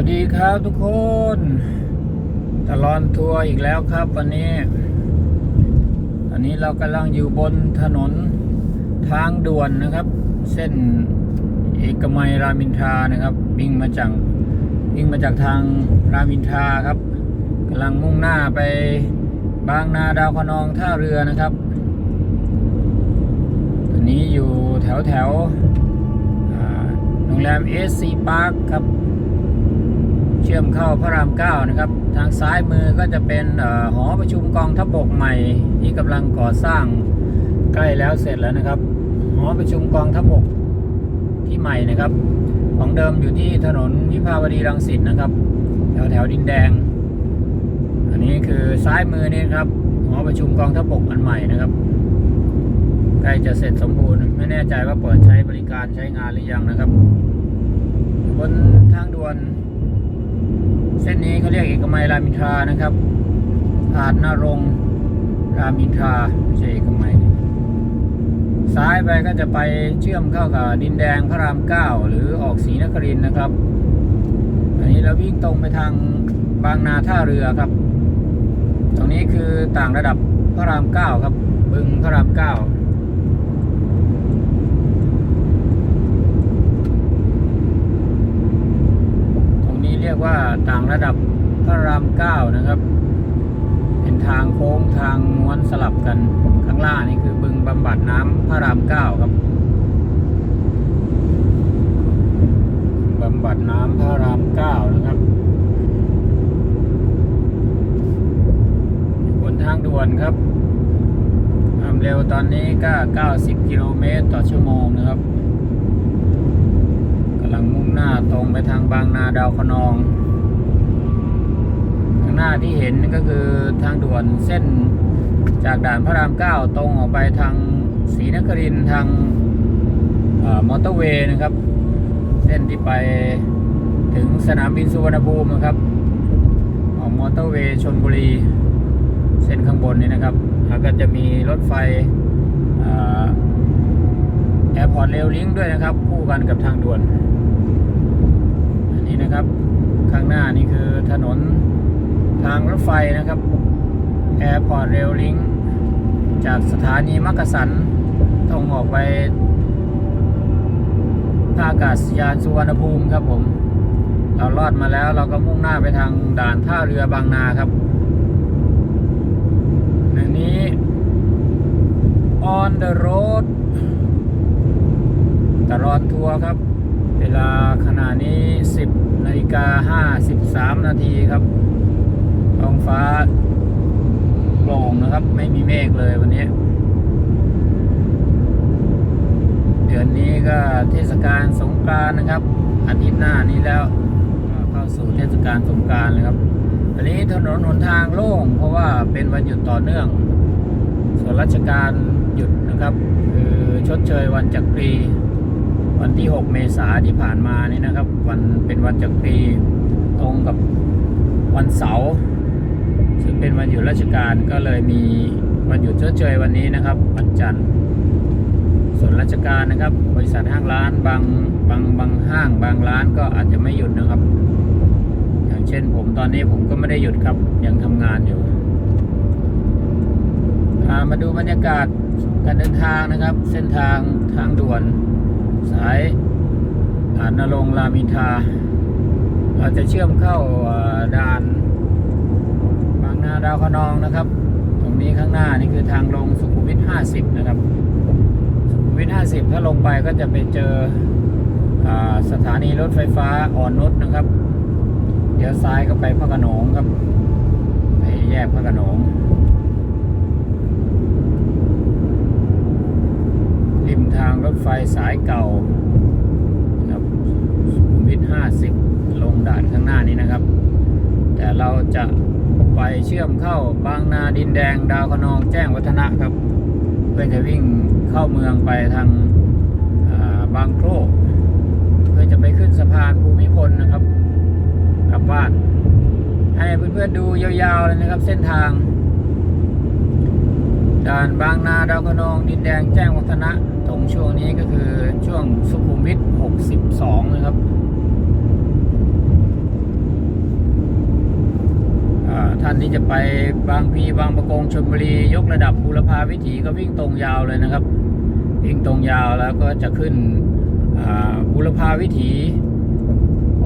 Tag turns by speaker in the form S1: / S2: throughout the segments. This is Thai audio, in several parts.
S1: วัสดีครับทุกคน ตลอนทัวร์อีกแล้วครับ วันนี้ อันนี้เรากำลังอยู่บนถนนทางด่วนนะครับ เส้นเอกมัยรามินทานะครับวิ่งมาจากวิ่งมาจากทางรามินทาครับกำลังมุ่งหน้าไปบางนาดาวคะนองท่าเรือนะครับตอนนี้อยู่แถวแถวโรงแรมเอสซีพาร์คครับ ชื่อมเข้าพระรามเก้านะครับ ทางซ้ายมือก็จะเป็นอหอประชุมกองทัพบกใหม่ที่กำลังก่อสร้างใกล้แล้วเสร็จแล้วนะครับ หอประชุมกองทัพบกที่ใหม่นะครับ ของเดิมอยู่ที่ถนนวิภาวดีรังสิตนะครับ แถวแถวดินแดง อันนี้คือซ้ายมือนี่ครับหอประชุมกองทัพบกอันใหม่นะครับใกล้จะเสร็จสมบูรณ์ไม่แน่ใจว่าเปิดใช้บริการใช้งานหรือยังนะครับบนทางด่วน เส้นนี้เขาเรียกเอกมัยรามอินทรานะครับผ่านนารงรามอินทราไม่ใช่เอกมัยซ้ายไปก็จะไปเชื่อมเข้ากับดินแดงพระรามเก้าหรือออกศรีนครินนะครับ อันนี้เราวิ่งตรงไปทางบางนาท่าเรือครับ ตรงนี้คือต่างระดับพระรามเก้าครับบึงพระรามเก้า ตรงนี้เรีย กว่าต่างระดับพระรามเก้านะครับ เป็นทางโค้งทางม้วนสลับกันข้างล่างนี่คือบึงบำบัดน้ำพระรามเก้าครับบำบัดน้ำพระรามเก้านะครับบนทางด่วนครับความเร็วตอนนี้ก็ 90 กิโลเมตรต่อชั่วโมงนะครับำลังมุ่งหน้าตรงไปทางบางนาดาวคะนอง ข้างหน้าที่เห็นก็คือทางด่วนเส้นจากด่านพระรามเก้าตรงออกไปทางศรีนครินทางอมอเตอร์เวย์นะครับ เส้นที่ไปถึงสนามบินสุวรรณภูมินะครับออกมอเตอร์เวย์ชนบุรี เส้นข้างบนนี้นะครับ แล้วก็จะมีรถไฟแอร์พอร์ตเรลลิงด้วยนะครับ คู่กันกับทางด่วน นี้นะครับ ข้างหน้านี่คือถนนทางรถไฟนะครับ Airport Rail Link จากสถานีมักกะสันตรงออกไปท่าอากาศยานสุวรรณภูมิครับผม เราลอดมาแล้วเราก็มุ่งหน้าไปทางด่านท่าเรือบางนาครับอันนี้ on the road ตลอดทัวร์ครับ เวลาขณะนี้ 10นาฬิกา53 นาทีครับท้องฟ้าโปร่งนะครับ ไม่มีเมฆเลยวันนี้ เดือนนี้ก็เทศกาลสงกรานต์นะครับ อาทิตย์หน้านี้แล้วก็เข้าสู่เทศกาลสงกรานต์เลยครับวันนี้ถนนหนทางโล่ง เพราะว่าเป็นวันหยุดต่อเนื่อง ส่วนราชการหยุดนะครับ คือชดเชยวันจักรี วันที่ 6 เมษาที่ผ่านมานี่นะครับ วันเป็นวันจักรีตรงกับวันเสาร์ซึ่งเป็นวันหยุดราชการก็เลยมีวันหยุดชดเชยวันนี้นะครับ วันจันทร์ส่วนราชการนะครับ บริษัทห้างร้านบางบางบางห้างบางร้านก็อาจจะไม่หยุดนะครับ อย่างเช่นผมตอนนี้ผมก็ไม่ได้หยุดครับยังทำงานอยู่อ่ามาดูบรรยากาศการเดินทางนะครับ เส้นทางทางด่วน สายอ่านรงรามินทา เราจะเชื่อมเข้าด่านบางนาดาวคนองนะครับ ตรงนี้ข้างหน้านี่คือทางลงสุขุมวิท 50 นะครับ สุขุมวิท 50 ถ้าลงไปก็จะไปเจออสถานีรถไฟฟ้าอ่อนนุชนะครับ เดี๋ยวซ้ายก็ไปพระโขนงครับ ไปแยกพระโขนง ริมทางรถไฟสายเก่านะครับสุขุมวิท 50 ลงด่านข้างหน้านี้นะครับ แต่เราจะไปเชื่อมเข้าบางนาดินแดงดาวคะนองแจ้งวัฒนะครับ เพื่อจะวิ่งเข้าเมืองไปทางาบางโครกเพื่อจะไปขึ้นสะพานภูมิพลนะครับกลับบ้านให้เพื่อนๆดูยาวๆเลยนะครับ เส้นทางด่านบางนาดาวคะนองดินแดงแจ้งวัฒนะ ตรงช่วงนี้ก็คือช่วงสุขุมวิท 62 นะครับท่านที่จะไปบางพีบางประกงชลบุรี ยกระดับบุรพาวิถีก็วิ่งตรงยาวเลยนะครับ วิ่งตรงยาวแล้วก็จะขึ้นบุรพาวิถี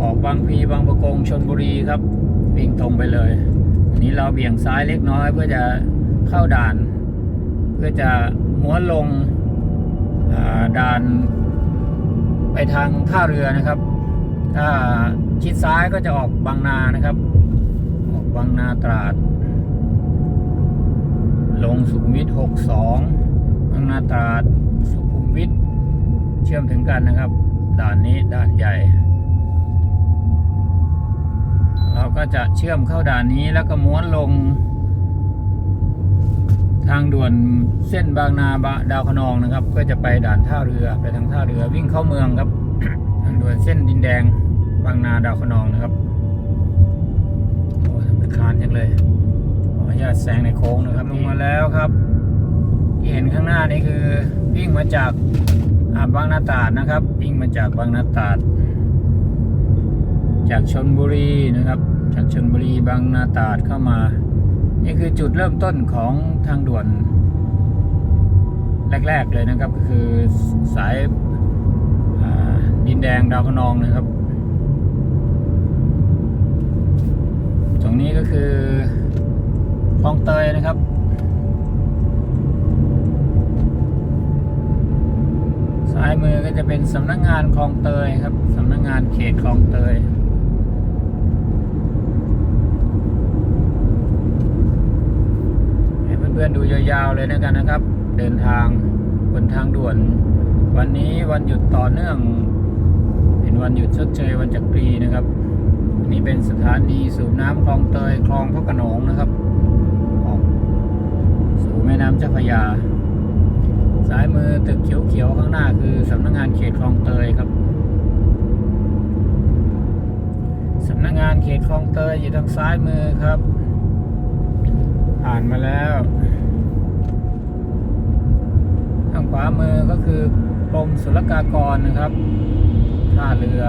S1: ออกบางพีบางประกงชนบุรีครับ วิ่งตรงไปเลยอันนี้เราเบี่ยงซ้ายเล็กน้อยเพื่อจะเข้าด่าน เพื่อจะม้วนลง ด่านไปทางท่าเรือนะครับ ถ้าชิดซ้ายก็จะออกบางนานะครับ ออกบางนาตราด ลงสุขุมวิท 62 บางนาตราด สุขุมวิท เชื่อมถึงกันนะครับ ด่านนี้ด่านใหญ่ เราก็จะเชื่อมเข้าด่านนี้แล้วก็ม้วนลง ทางด่วนเส้นบางนาบะดาวคะนองนะครับ ก็จะไปด่านท่าเรือไปทางท่าเรือวิ่งเข้าเมืองครับ ทางด่วนเส้นดินแดงบางนาดาวคะนองนะครับโอ้ยเป็นคานจังเลยขออนุญาตแซงในโค้งนะครับลงมาแล้วครับที่เห็นข้างหน้านี่คือวิ่งมาจากอ่าบางนาตราดนะครับ วิ่งมาจากบางนาตราด จากชนบุรีนะครับ จากชนบุรีบางนาตราดเข้ามา นี่คือจุดเริ่มต้นของทางด่วน แรก ๆ เลยนะครับ ก็คือสายดินแดงดาวคะนองนะครับ ตรงนี้ก็คือคลองเตยนะครับซ้ายมือก็จะเป็นสำนักงานคลองเตยครับสำนักงานเขตคลองเตย ให้เพื่อนๆดูยาวๆเลยนะกันนะครับ เดินทางบนทางด่วน วันนี้วันหยุดต่อเนื่อง เป็นวันหยุดชดเชยวันจักรีนะครับนนี้เป็นสถานีสูบน้ำคลองเตยคลองพระโขนงนะครับออกสู่แม่น้ำเจ้าพระยาซ้ายมือตึกเขียวๆข้างหน้าคือสำนักงานเขตคลองเตยครับสำนักงานเขตคลองเตยอยู่ทางซ้ายมือครับ ผ่านมาแล้ว ทาง ขวามือก็คือกรมศุลกากรนะครับท่าเรือ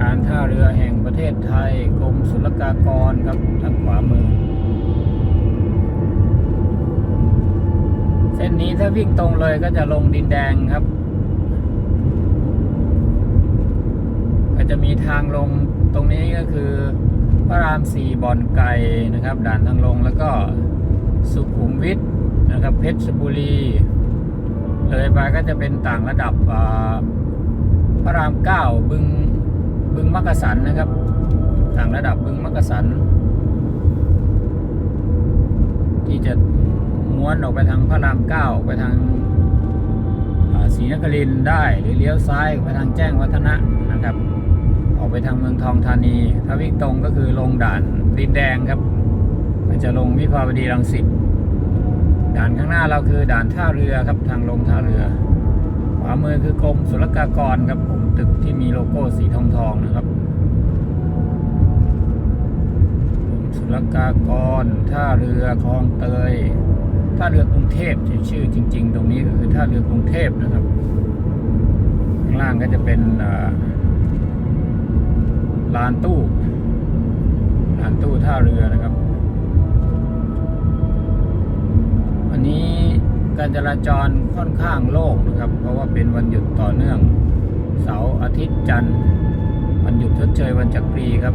S1: การท่าเรือแห่งประเทศไทยกรมศุลกากรครับทางขวามือ เส้นนี้ถ้าวิ่งตรงเลยก็จะลงดินแดงครับ ก็จะมีทางลงตรงนี้ก็คือพระรามสี่บ่อนไก่นะครับ ด่านทางลงแล้วก็ สุขุมวิทนะครับเพชรบุรี เลยไปก็จะเป็นต่างระดับพระรามเก้าบึงบึงมักกะสันนะครับ ต่างระดับบึงมักกะสัน ที่จะม้วนออกไปทางพระรามเก้าไปทางศรีนครินได้หรือเลี้ยวซ้ายไปทางแจ้งวัฒนะนะครับ ออกไปทางเมืองทองธานี ถ้าวิ่งตรงก็คือลงด่านดินแดงครับ จะลงวิภาวดีรังสิตด่านข้างหน้าเราคือด่านท่าเรือครับทางลงท่าเรือ ขวามือคือกรมศุลกากรครับผมตึกที่มีโลโก้สีทองทองนะครับกรมศุลกากร ท่าเรือคลองเตยท่าเรือกรุงเทพชื่อจริง ๆ ตรงนี้ก็คือท่าเรือกรุงเทพนะครับข้างล่างก็จะเป็นลานตู้ลานตู้ท่าเรือนะครับ วันนี้การจราจรค่อนข้างโล่งนะครับ เพราะว่าเป็นวันหยุดต่อเนื่อง เสาร์อาทิตย์จันทร์วันหยุดชดเชยวันจักรีครับ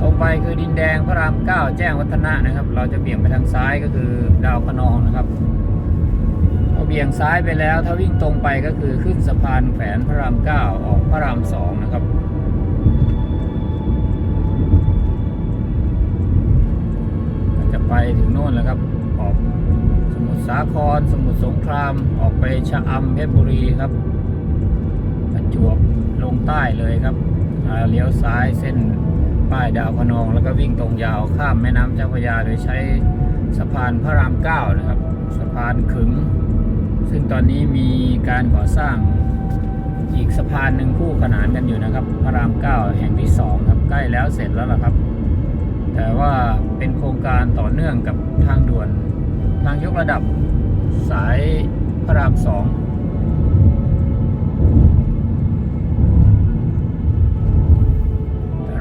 S1: ตรงไปคือดินแดงพระรามเก้าแจ้งวัฒนะนะครับ เราจะเบี่ยงไปทางซ้ายก็คือดาวคะนองนะครับพอเบี่ยงซ้ายไปแล้วถ้าวิ่งตรงไปก็คือขึ้นสะพานแขวนพระรามเก้าออกพระรามสองนะครับจะไปถึงโน่นแล้วครับออก สาคร สมุทรสงคราม ออกไปชะอำเพชรบุรีครับประจวบลงใต้เลยครับเลี้ยวซ้ายเส้นป้ายดาวพนอง แล้วก็วิ่งตรงยาวข้ามแม่น้ำเจ้าพระยาโดยใช้สะพานพระรามเก้านะครับ สะพานขึง ซึ่งตอนนี้มีการก่อสร้างอีกสะพานหนึ่งคู่ขนานกันอยู่นะครับ พระรามเก้าแห่งที่สองครับใกล้แล้วเสร็จแล้วล่ะครับ แต่ว่าเป็นโครงการต่อเนื่องกับทางด่วน ทางยกระดับสายพระรามสอง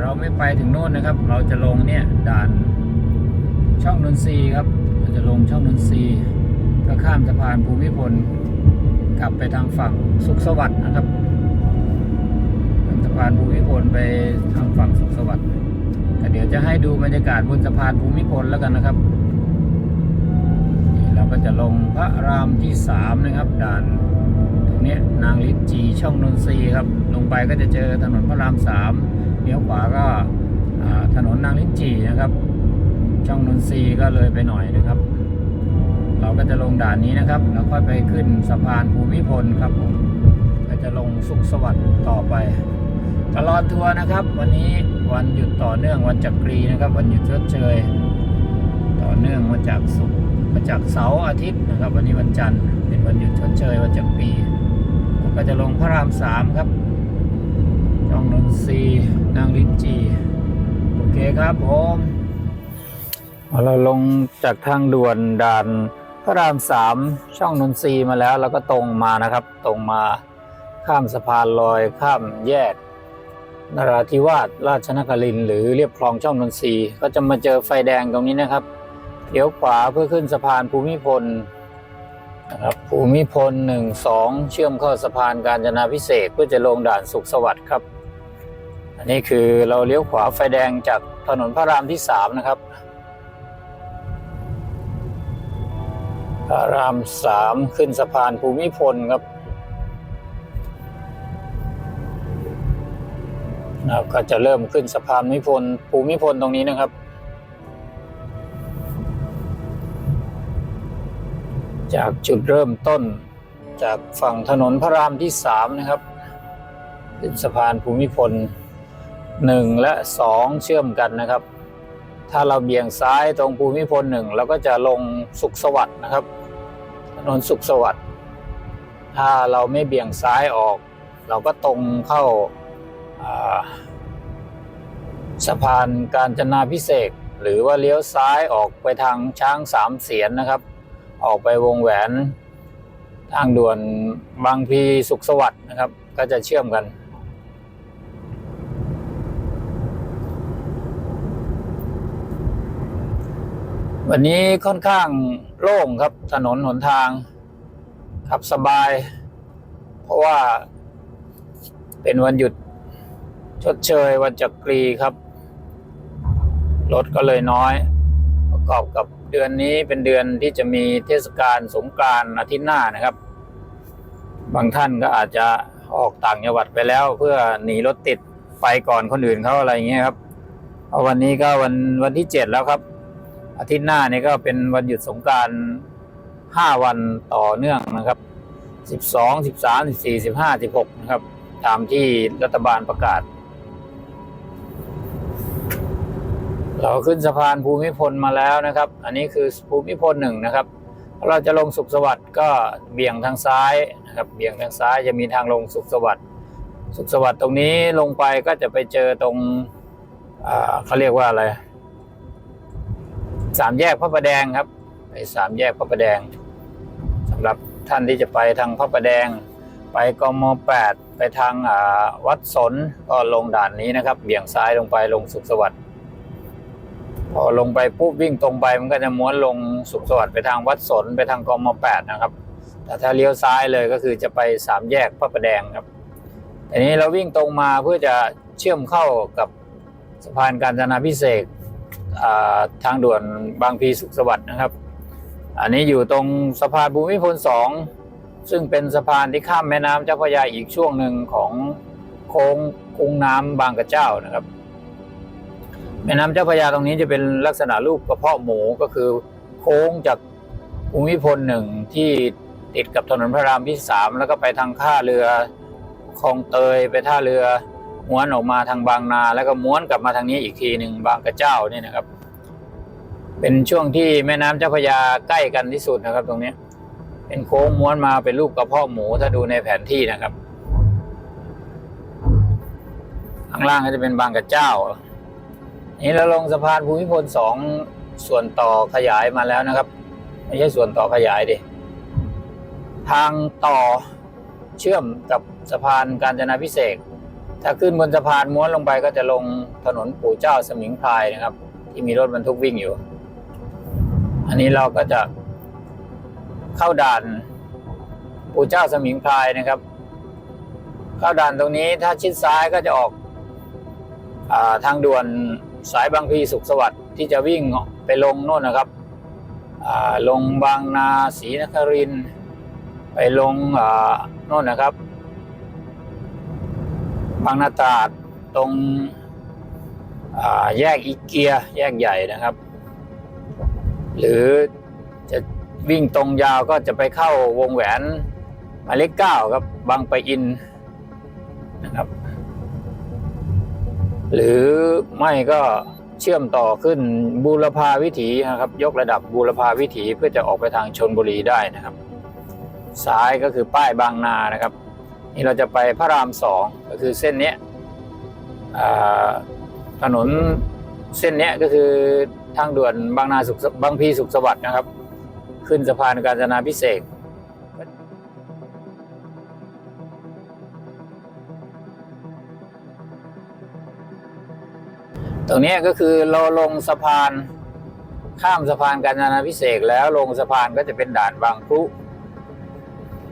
S1: เราไม่ไปถึงโน่นนะครับ เราจะลงเนี่ยด่านช่องนนทรีครับ เราจะลงช่องนนทรีย์เพื่อข้ามสะพานภูมิพลกลับไปทางฝั่งสุขสวัสดิ์นะครับข้ามสะพานภูมิพลไปทางฝั่งสุขสวัสดิ์แต่เดี๋ยวจะให้ดูบรรยากาศบนสะพานภูมิพลแล้วกันนะครับ เราก็จะลงพระรามที่สามนะครับ ด่านตรงนี้นางลิจีช่องนนทรีครับ ลงไปก็จะเจอถนนพระรามสามเลี้ยวขวาก็ถนนนางลิจีนะครับ ช่องนนทรีก็เลยไปหน่อยนะครับ เราก็จะลงด่านนี้นะครับ แล้วค่อยไปขึ้นสะพานภูมิพลครับผมก็จะลงสุขสวัสดิ์ต่อไปตลอดทัวร์นะครับ วันนี้วันหยุดต่อเนื่องวันจักรีนะครับ วันหยุดชดเชย ต่อเนื่องมาจากศุกร์ มาจากเสาร์อาทิตย์นะครับ วันนี้วันจันทร์เป็นวันหยุดชดเชยวันจักรีก็จะลงพระรามสามครับช่องนนทรีนางลิ้นจี โอเคครับผมเราลงจากทางด่วนด่านพระรามสามช่องนนทรีมาแล้วแล้วก็ตรงมานะครับ ตรงมาข้ามสะพานลอยข้ามแยกนราธิวาสราชนครินหรือเรียบคลองช่องนนทรีก็จะมาเจอไฟแดงตรงนี้นะครับ เลี้ยวขวาเพื่อขึ้นสะพานภูมิพลนะครับภูมิพลหนึ่งสองเชื่อมเข้าสะพานการจนาพิเศษเพื่อจะลงด่านสุขสวัสดิ์ครับ อันนี้คือเราเลี้ยวขวาไฟแดงจากถนนพระรามที่สามนะครับ พระรามสามขึ้นสะพานภูมิพลครับนะครับก็จะเริ่มขึ้นสะพานภูมิพลภูมิพลตรงนี้นะครับ จากจุดเริ่มต้น จากฝั่งถนนพระรามที่สามนะครับขึ้นสะพานภูมิพลหนึ่งและสองเชื่อมกันนะครับ ถ้าเราเบี่ยงซ้ายตรงภูมิพลหนึ่งเราก็จะลงสุขสวัสดิ์นะครับ ถนนสุขสวัสดิ์ถ้าเราไม่เบี่ยงซ้ายออก เราก็ตรงเข้าาสะพานการจนาพิเศษกหรือว่าเลี้ยวซ้ายออกไปทางช้างสามเสียนนะครับ ออกไปวงแหวนทางด่วนบางพลีสุขสวัสดิ์นะครับ ก็จะเชื่อมกัน วันนี้ค่อนข้างโล่งครับถนนหนทาง ขับสบาย เพราะว่าเป็นวันหยุดชดเชยวันจักรีครับ รถก็เลยน้อย ประกอบกับ เดือนนี้เป็นเดือนที่จะมีเทศกาลสงกรานต์อาทิตย์หน้านะครับ บางท่านก็อาจจะออกต่างจังหวัดไปแล้ว เพื่อหนีรถติดไปก่อนคนอื่นเขาอะไรอย่างเงี้ยครับเพราวันนี้ก็วันวันที่เจ็ดแล้วครับ อาทิตย์หน้านี่ก็เป็นวันหยุดสงการห้าวันต่อเนื่องนะครับสิบสองสิบสามสิบสี่สิบห้าสิบหกนะครับ ตามที่รัฐบาลประกาศ เราขึ้นสะพานภูมิพลมาแล้วนะครับ อันนี้คือภูมิพลหนึ่งนะครับ เราจะลงสุขสวัสดิ์ก็เบี่ยงทางซ้ายนะครับ เบี่ยงทางซ้ายจะมีทางลงสุขสวัสดิ์ สุขสวัสดิ์ตรงนี้ลงไปก็จะไปเจอตรงเขาเรียกว่าอะไร สามแยกพระประแดงครับไปสามแยกพระประแดงสำหรับท่านที่จะไปทางพระประแดง ไปกมแปดไปทางวัดสนก็ลงด่านนี้นะครับ เบี่ยงซ้ายลงไปลงสุขสวัสดิ์ พอลงไปปุ๊บวิ่งตรงไปมันก็จะม้วนลงสุขสวัสดิ์ไปทางวัดสนไปทางกมแปดนะครับ แต่ถ้าเลี้ยวซ้ายเลยก็คือจะไปสามแยกพระประแดงครับทีนี้เราวิ่งตรงมาเพื่อจะเชื่อมเข้ากับสะพานการจนาพิเศษทางด่วนบางพีสุขสวัสดิ์นะครับ อันนี้อยู่ตรงสะพานภูมิพลสองซึ่งเป็นสะพานที่ข้ามแม่น้ำเจ้าพระยาอีกช่วงหนึ่งของโค้งคุ้งน้ำบางกระเจ้านะครับ แม่น้ำเจ้าพระยาตรงนี้จะเป็นลักษณะรูปกระเพาะหมูก็คือโค้งจากภูมิพลหนึ่งที่ติดกับถนนพระรามที่สามแล้วก็ไปทางท่าเรือคลองเตยไปท่าเรือม้วนออกมาทางบางนา แล้วก็ม้วนกลับมาทางนี้อีกทีหนึ่งบางกระเจ้านี่นะครับ เป็นช่วงที่แม่น้ำเจ้าพระยาใกล้กันที่สุดนะครับ ตรงนี้เป็นโค้งม้วนมาเป็นรูปกระเพาะหมูถ้าดูในแผนที่นะครับข้างล่างก็จะเป็นบางกระเจ้า นี่เราลงสะพานภูมิพลสองส่วนต่อขยายมาแล้วนะครับ ไม่ใช่ส่วนต่อขยายดิทางต่อเชื่อมกับสะพานการจนาพิเศษกถ้าขึ้นบนสะพานม้วนลงไปก็จะลงถนนปู่เจ้าสมิงพรายนะครับ ที่มีรถบรรทุกวิ่งอยู่ อันนี้เราก็จะเข้าด่านปู่เจ้าสมิงพรายนะครับ เข้าด่านตรงนี้ถ้าชิดซ้ายก็จะออกอทางด่วน สายบางพลีสุขสวัสดิ์ที่จะวิ่งไปลงโน่นนะครับลงบางนาศรีนครินไปลงโน่นนะครับบางนาตราดตรงแยกอีเกียแยกใหญ่นะครับ หรือจะวิ่งตรงยาวก็จะไปเข้าวงแหวนหมายเลขเก้าครับบางไปอินนะครับ หรือไม่ก็เชื่อมต่อขึ้นบูรพาวิถีนะครับ ยกระดับบูรพาวิถีเพื่อจะออกไปทางชนบุรีได้นะครับ ซ้ายก็คือป้ายบางนานะครับ นี่เราจะไปพระรามสองก็คือเส้นนี้ถนนเส้นนี้ก็คือทางด่วนบางนาสุขบางพีสุขสวัสดิ์นะครับ ขึ้นสะพานกาญจนาพิเศษ ตรงนี้ก็คือเราลงสะพานข้ามสะพานกาญจนาพิเศษกแล้วลงสะพานก็จะเป็นด่านบางพลุ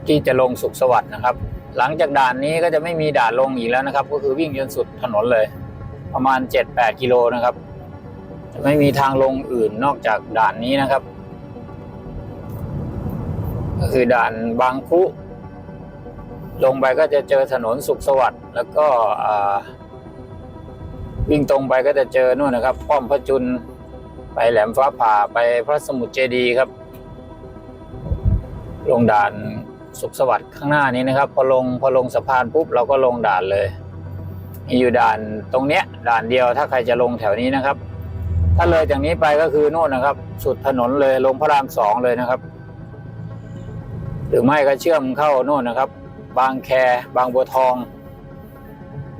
S1: ที่จะลงสุขสวัสดิ์นะครับ หลังจากด่านนี้ก็จะไม่มีด่านลงอีกแล้วนะครับ ก็คือวิ่งจนสุดถนนเลย ประมาณ 7-8 กิโลนะครับ จะไม่มีทางลงอื่นนอกจากด่านนี้นะครับ ก็คือด่านบางพลุลงไปก็จะเจอถนนสุขสวัสดิ์แล้วก็อ่า วิ่งตรงไปก็จะเจอนู่นนะครับ ป้อมพระจุลไปแหลมฟ้าผ่าไปพระสมุทรเจดีครับ ลงด่านสุขสวัสดิ์ข้างหน้านี้นะครับ พอลงพอลงสะพานปุ๊บเราก็ลงด่านเลย มีอยู่ด่านตรงเนี้ยด่านเดียวถ้าใครจะลงแถวนี้นะครับ ถ้าเลยจากนี้ไปก็คือโน่นนะครับ สุดถนนเลยลงพระรามสองเลยนะครับ หรือไม่ก็เชื่อมเข้าโน่นนะครับ บางแคบางบัวทอง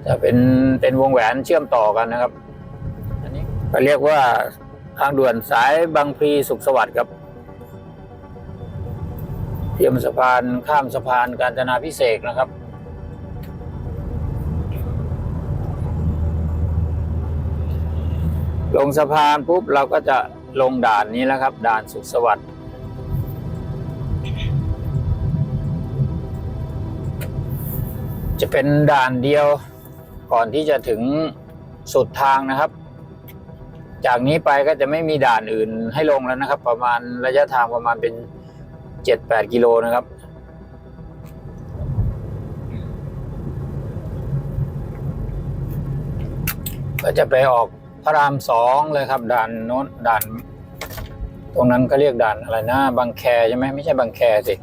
S1: จะเป็นเป็นวงแหวนเชื่อมต่อกันนะครับ อันนี้ก็เรียกว่าทางด่วนสายบางพลีสุขสวัสดิ์ครับเทียมสะพานข้ามสะพานกาญจนาพิเศษนะครับลงสะพานปุ๊บเราก็จะลงด่านนี้แล้วครับ ด่านสุขสวัสดิ์จะเป็นด่านเดียว ก่อนที่จะถึงสุดทางนะครับ จากนี้ไปก็จะไม่มีด่านอื่นให้ลงแล้วนะครับ ประมาณระยะทางประมาณเป็นเจ็ดแปดกิโลนะครับก็จะไปออกพระรามสองเลยครับด่านโน้นด่าน ตรงนั้นก็เรียกด่านอะไรนะบางแคใช่ไหมไม่ใช่บางแคสิ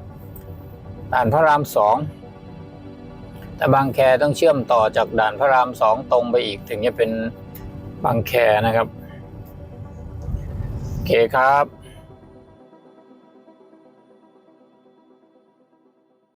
S1: ด่านพระรามสอง แต่บางแคต้องเชื่อมต่อจากด่านพระรามสองตรงไปอีกถึงจะเป็นบางแคนะครับ โอเคครับ